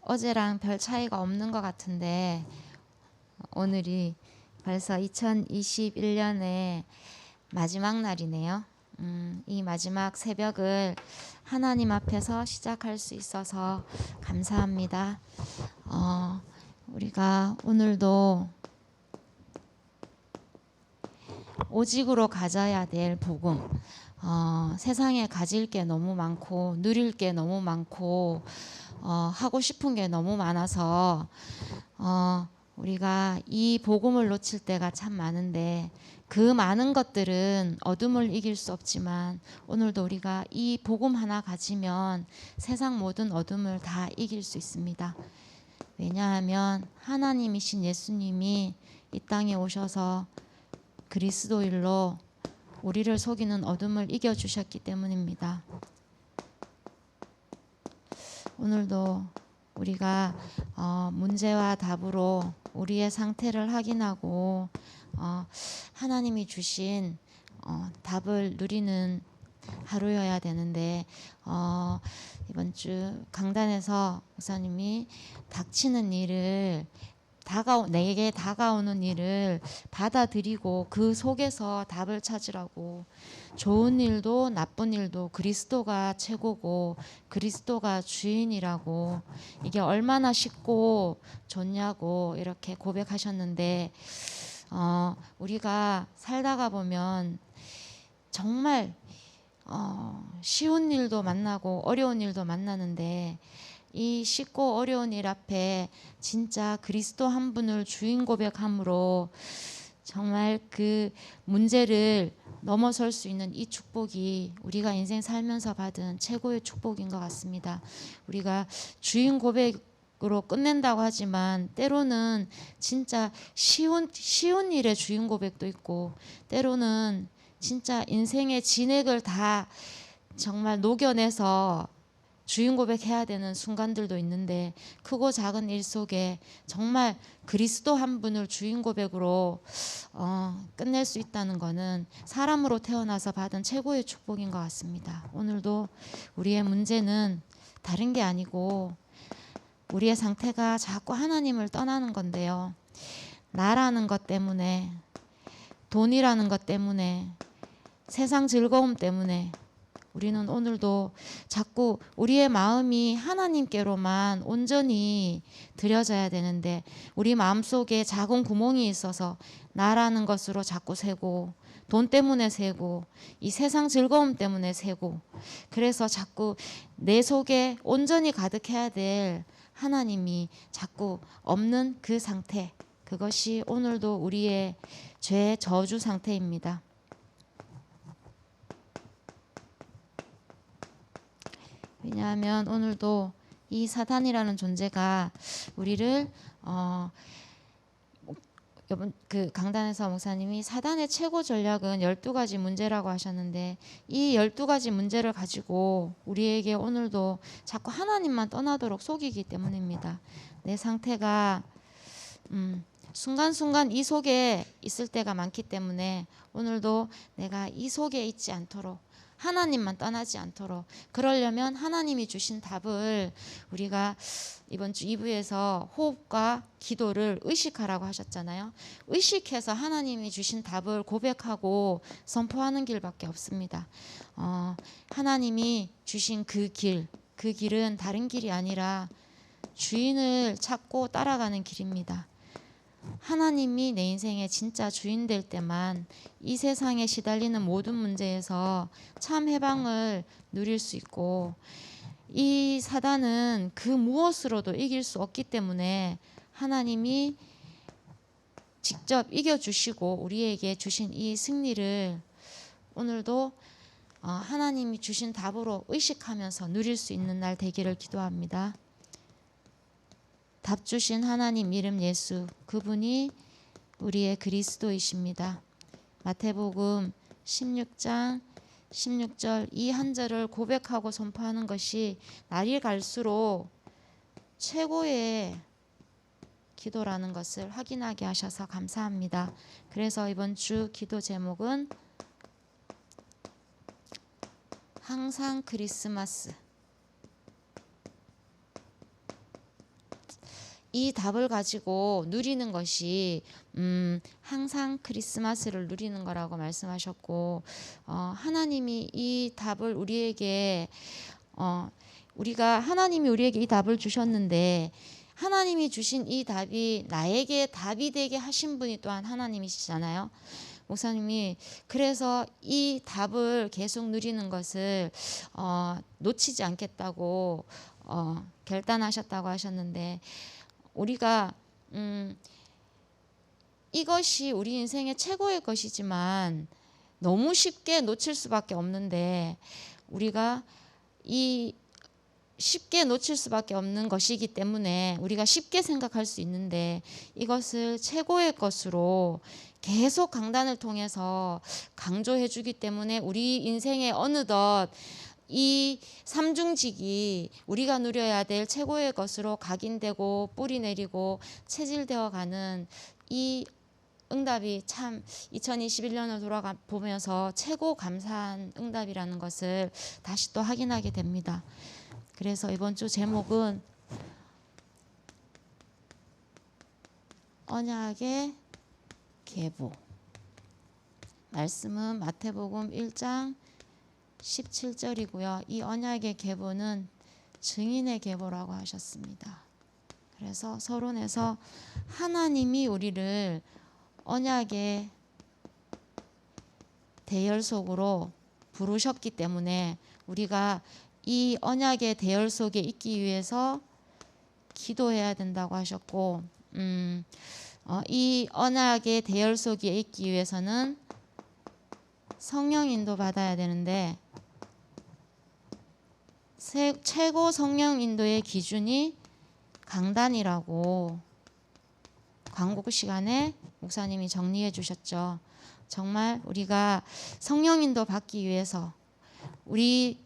어제랑 별 차이가 없는 것 같은데 오늘이 벌써 2021년의 마지막 날이네요. 음, 이 마지막 새벽을 하나님 앞에서 시작할 수 있어서 감사합니다. 어, 우리가 오늘도 오직으로 가져야 될 복음. 어, 세상에 가질 게 너무 많고 누릴 게 너무 많고 어, 하고 싶은 게 너무 많아서 어, 우리가 이 복음을 놓칠 때가 참 많은데 그 많은 것들은 어둠을 이길 수 없지만 오늘도 우리가 이 복음 하나 가지면 세상 모든 어둠을 다 이길 수 있습니다. 왜냐하면 하나님이신 예수님이 이 땅에 오셔서 그리스도일로 우리를 속이는 어둠을 이겨 주셨기 때문입니다. 오늘도 우리가 어, 문제와 답으로 우리의 상태를 확인하고 어, 하나님이 주신 어, 답을 누리는 하루여야 되는데 어, 이번 주 강단에서 목사님이 닥치는 일을 다가 내게 다가오는 일을 받아들이고 그 속에서 답을 찾으라고. 좋은 일도 나쁜 일도 그리스도가 최고고 그리스도가 주인이라고. 이게 얼마나 쉽고 좋냐고 이렇게 고백하셨는데 어, 우리가 살다가 보면 정말 어, 쉬운 일도 만나고 어려운 일도 만나는데 이 쉽고 어려운 일 앞에 진짜 그리스도 한 분을 주인 고백함으로 정말 그 문제를 넘어설 수 있는 이 축복이 우리가 인생 살면서 받은 최고의 축복인 것 같습니다. 우리가 주인 고백으로 끝낸다고 하지만 때로는 진짜 쉬운 쉬운 일의 주인 고백도 있고 때로는 진짜 인생의 진액을 다 정말 녹여내서 주인 고백해야 되는 순간들도 있는데 크고 작은 일 속에 정말 그리스도 한 분을 주인 고백으로 어, 끝낼 수 있다는 것은 사람으로 태어나서 받은 최고의 축복인 것 같습니다. 오늘도 우리의 문제는 다른 게 아니고 우리의 상태가 자꾸 하나님을 떠나는 건데요. 나라는 것 때문에 돈이라는 것 때문에 세상 즐거움 때문에 우리는 오늘도 자꾸 우리의 마음이 하나님께로만 온전히 들여져야 되는데 우리 마음속에 작은 구멍이 있어서 나라는 것으로 자꾸 세고 돈 때문에 세고 이 세상 즐거움 때문에 세고 그래서 자꾸 내 속에 온전히 가득해야 될 하나님이 자꾸 없는 그 상태 그것이 오늘도 우리의 죄 저주 상태입니다. 왜냐하면 오늘도 이 사단이라는 존재가 우리를 어 이번 그 강단에서 목사님이 사단의 최고 전략은 12가지 문제라고 하셨는데 이 12가지 문제를 가지고 우리에게 오늘도 자꾸 하나님만 떠나도록 속이기 때문입니다. 내 상태가 음 순간순간 이 속에 있을 때가 많기 때문에 오늘도 내가 이 속에 있지 않도록 하나님만 떠나지 않도록 그러려면 하나님이 주신 답을 우리가 이번 주 2부에서 호흡과 기도를 의식하라고 하셨잖아요. 의식해서 하나님이 주신 답을 고백하고 선포하는 길밖에 없습니다. 어, 하나님이 주신 그 길, 그 길은 다른 길이 아니라 주인을 찾고 따라가는 길입니다. 하나님이 내 인생의 진짜 주인 될 때만 이 세상에 시달리는 모든 문제에서 참 해방을 누릴 수 있고 이 사단은 그 무엇으로도 이길 수 없기 때문에 하나님이 직접 이겨주시고 우리에게 주신 이 승리를 오늘도 어, 하나님이 주신 답으로 의식하면서 누릴 수 있는 날 되기를 기도합니다. 답 주신 하나님 이름 예수 그분이 우리의 그리스도이십니다. 마태복음 16장 16절 이 한 절을 고백하고 선포하는 것이 날이 갈수록 최고의 기도라는 것을 확인하게 하셔서 감사합니다. 그래서 이번 주 기도 제목은 항상 크리스마스 이 답을 가지고 누리는 것이 음, 항상 크리스마스를 누리는 거라고 말씀하셨고 어, 하나님이 이 답을 우리에게 어, 우리가 하나님이 우리에게 이 답을 주셨는데 하나님이 주신 이 답이 나에게 답이 되게 하신 분이 또한 하나님이시잖아요. 목사님이 그래서 이 답을 계속 누리는 것을 어, 놓치지 않겠다고 어, 결단하셨다고 하셨는데 우리가 음, 이것이 우리 인생의 최고의 것이지만 너무 쉽게 놓칠 수밖에 없는데 우리가 이 쉽게 놓칠 수밖에 없는 것이기 때문에 우리가 쉽게 생각할 수 있는데 이것을 최고의 것으로 계속 강단을 통해서 강조해 주기 때문에 우리 인생에 어느덧 이 삼중직이 우리가 누려야 될 최고의 것으로 각인되고 뿌리 내리고 체질되어 가는 이 응답이 참 2021년을 돌아가 보면서 최고 감사한 응답이라는 것을 다시 또 확인하게 됩니다. 그래서 이번 주 제목은 언약의 계보. 말씀은 마태복음 1장 17절이고요. 이 언약의 계보는 증인의 계보라고 하셨습니다. 그래서 서론에서 하나님이 우리를 언약의 대열 속으로 부르셨기 때문에 우리가 이 언약의 대열 속에 있기 위해서 기도해야 된다고 하셨고, 음, 어, 이 언약의 대열 속에 있기 위해서는 성령 인도 받아야 되는데 세, 최고 성령 인도의 기준이 강단이라고 광고 시간에 목사님이 정리해 주셨죠. 정말 우리가 성령 인도 받기 위해서 우리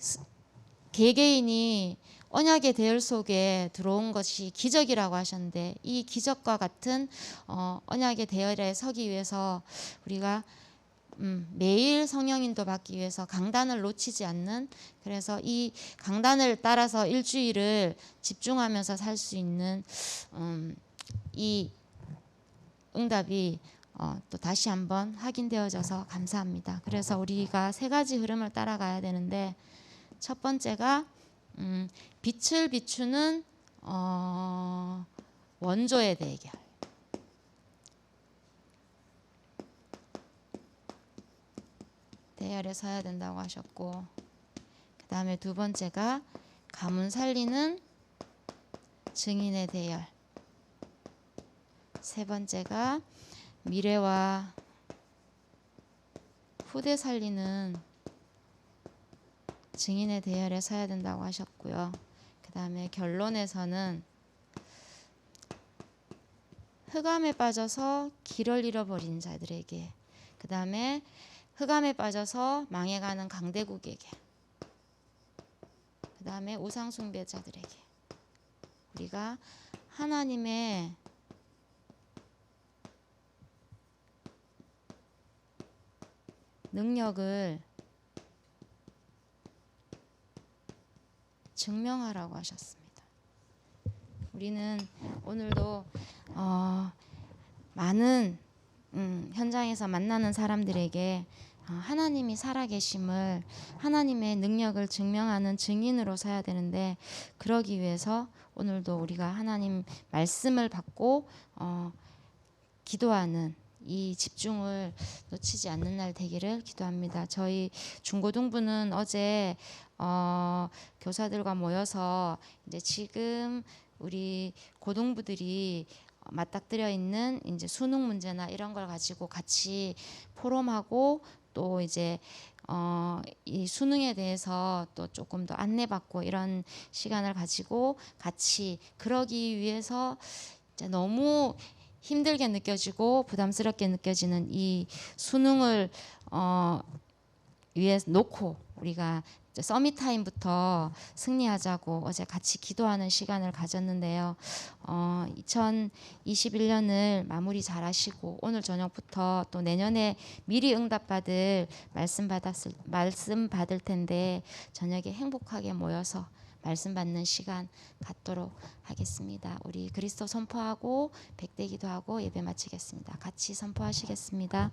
개개인이 언약의 대열 속에 들어온 것이 기적이라고 하셨는데 이 기적과 같은 어, 언약의 대열에 서기 위해서 우리가 음, 매일 성령인도 받기 위해서 강단을 놓치지 않는 그래서 이 강단을 따라서 일주일을 집중하면서 살 수 있는 음, 이 응답이 어, 또 다시 한번 확인되어져서 감사합니다. 그래서 우리가 세 가지 흐름을 따라가야 되는데 첫 번째가 음, 빛을 비추는 어, 원조의 대결. 대열에 서야 된다고 하셨고 그 다음에 두 번째가 가문 살리는 증인의 대열 세 번째가 미래와 후대 살리는 증인의 대열에 서야 된다고 하셨고요. 그 다음에 결론에서는 흑암에 빠져서 길을 잃어버린 자들에게 그 다음에 흑암에 빠져서 망해가는 강대국에게 그 다음에 우상숭배자들에게 우리가 하나님의 능력을 증명하라고 하셨습니다. 우리는 오늘도 어, 많은 음, 현장에서 만나는 사람들에게 어, 하나님이 살아계심을 하나님의 능력을 증명하는 증인으로 서야 되는데 그러기 위해서 오늘도 우리가 하나님 말씀을 받고 어, 기도하는 이 집중을 놓치지 않는 날 되기를 기도합니다. 저희 중고등부는 어제 어, 교사들과 모여서 이제 지금 우리 고등부들이 맞닥뜨려 있는 이제 수능 문제나 이런 걸 가지고 같이 포럼하고 또 이제 어, 이 수능에 대해서 또 조금 더 안내받고 이런 시간을 가지고 같이 그러기 위해서 이제 너무 힘들게 느껴지고 부담스럽게 느껴지는 이 수능을 어, 위해 놓고 우리가 서밋 타임부터 승리하자고 어제 같이 기도하는 시간을 가졌는데요. 어, 2021년을 마무리 잘 하시고 오늘 저녁부터 또 내년에 미리 응답받을 말씀 받았을 말씀 받을 텐데 저녁에 행복하게 모여서 말씀 받는 시간 갖도록 하겠습니다. 우리 그리스도 선포하고 백대기도 하고 예배 마치겠습니다. 같이 선포하시겠습니다.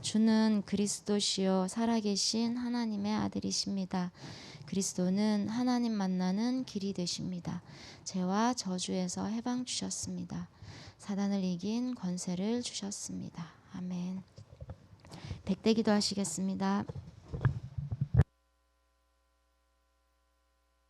주는 그리스도시요 살아계신 하나님의 아들이십니다. 그리스도는 하나님 만나는 길이 되십니다. 죄와 저주에서 해방 주셨습니다. 사단을 이긴 권세를 주셨습니다. 아멘. 백대기도 하시겠습니다.